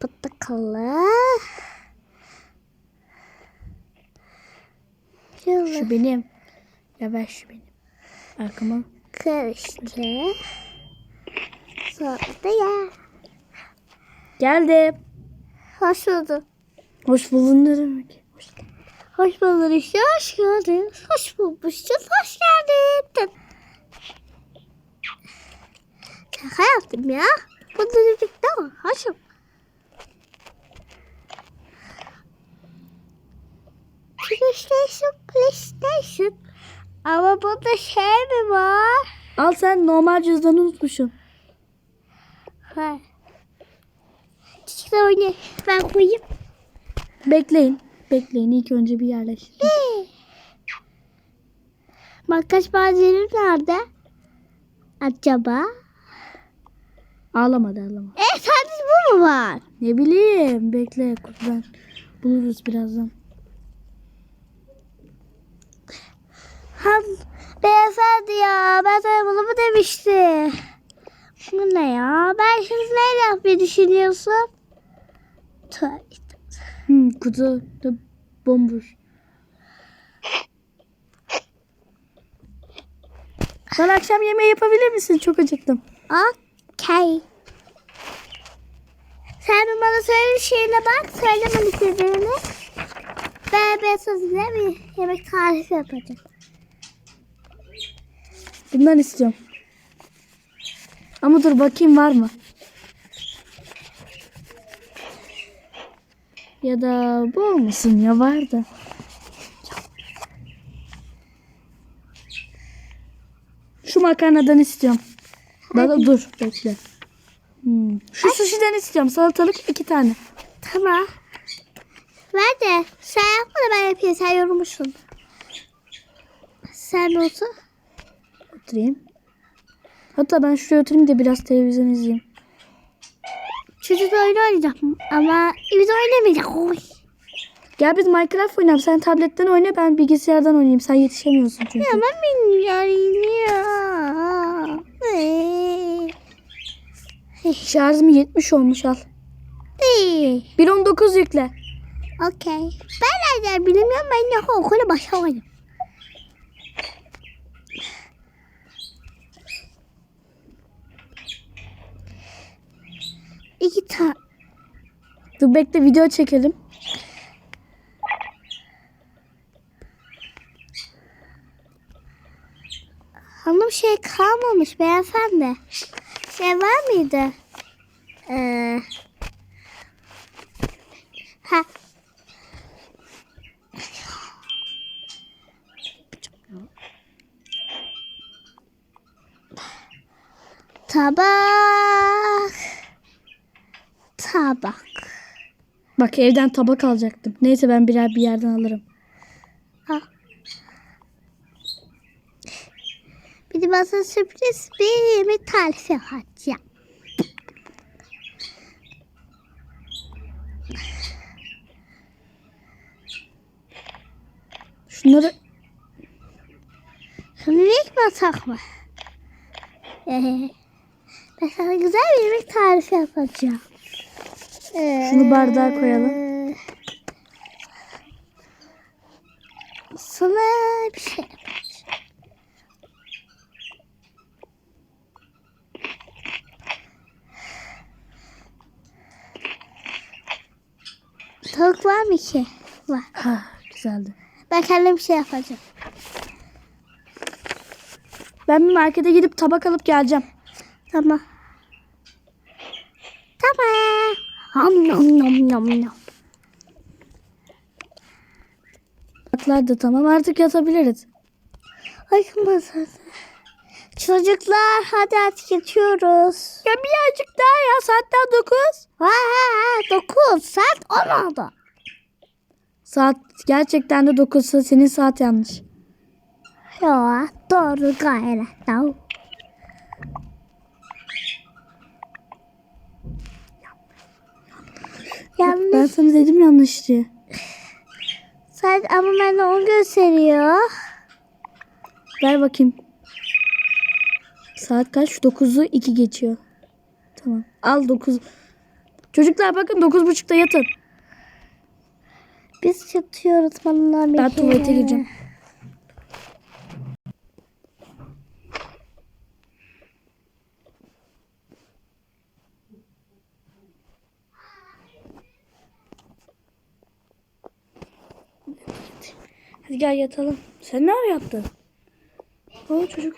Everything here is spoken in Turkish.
Portakalı. Şu benim. Ya ver şu benim. Arkama. karıştı. Sonra da ya. Geldim. Hoş bulduk. Hoş buldun ne demek? Hoş bulduk işte. Hoş geldin. Hoş bulmuşsun. Hoş geldin. Yaptım ya. Bu dedikte ama hoşum. PlayStation, PlayStation. Ama bunda şey mi var? Al sen normal cüzdanı unutmuşsun. Ha. Çiçekler oynayın. Ben koyayım. Bekleyin. Bekleyin. İlk önce bir yerleştirin. Makyaj malzemem nerede? Acaba? Ağlama da ağlama. E sadece bu mu var? Ne bileyim. Bekle. Ben buluruz birazdan. Ham beyefendi ya ben sana bunu mu demiştim? Bu ne ya? Ben şimdi neyle yapmayı düşünüyorsun? Tövbe. Hmm, kutu da bomboş. Bana akşam yemeği yapabilir misin? Çok acıktım. Okey. Sen bana söyle şeyine bak. Söyle bana istediğini. Ben size bir yemek tarifi yapacağım. Bundan istiyorum. Ama dur bakayım var mı? Ya da bu olmasın ya var da. Şu makarnadan istiyorum. Da dur bekle. Hmm. Şu sushi'den istiyorum. Salatalık iki tane. Tamam. Ver de sen yapma da ben yapayım. Sen yorulmuşsun. Sen olsun. Oturayım. Hatta ben şuraya oturayım da biraz televizyon izleyeyim. Çocuk oyun oynayacağım ama biz oynamayacağız. Oy. Gel biz Minecraft oynayalım. Sen tabletten oyna ben bilgisayardan oynayayım. Sen yetişemiyorsun çünkü. Ya ben bilmiyorum Ee, Şarjım 70 olmuş al. iyi. 1.19 yükle. Okey. Ben nereden bilmiyorum ben de okula başlamadım. İki tane. Dur bekle video çekelim. Hanım şey kalmamış beyefendi. Şey var mıydı? Ee, ha. Tabak. Tabak. Bak evden tabak alacaktım. Neyse ben birer bir yerden alırım. Ha. Bir de bana sürpriz bir yemek tarifi yapacağım. Şunları Şunu ilk mi atak mı? Ee, ben sana güzel bir yemek tarifi yapacağım. Ee, Şunu bardağa koyalım. Sana bir şey yapacağım. Tavuk var mı ki? Var. ha güzeldi. Ben kendim bir şey yapacağım. Ben bir markete gidip tabak alıp geleceğim. Tamam. Tamam. Ham nom nom nom nom. Tabaklar da tamam artık yatabiliriz. Ay masada. Çocuklar hadi artık yatıyoruz. Ya birazcık daha ya saat daha 9. Ha ha ha 9 saat 10 oldu. Saat gerçekten de 9 senin saat yanlış. Ya doğru gayret. Tamam. Ben Yanlış. sana dedim yanlış diye. Saat ama bende 10 gösteriyor. Ver bakayım. Saat kaç? 9'u 2 geçiyor. Tamam. Al 9. Çocuklar bakın 9.30'da yatın. Biz yatıyoruz bana Ben tuvalete gireceğim. Hadi gel yatalım. Sen ne ara yattın? Çocuk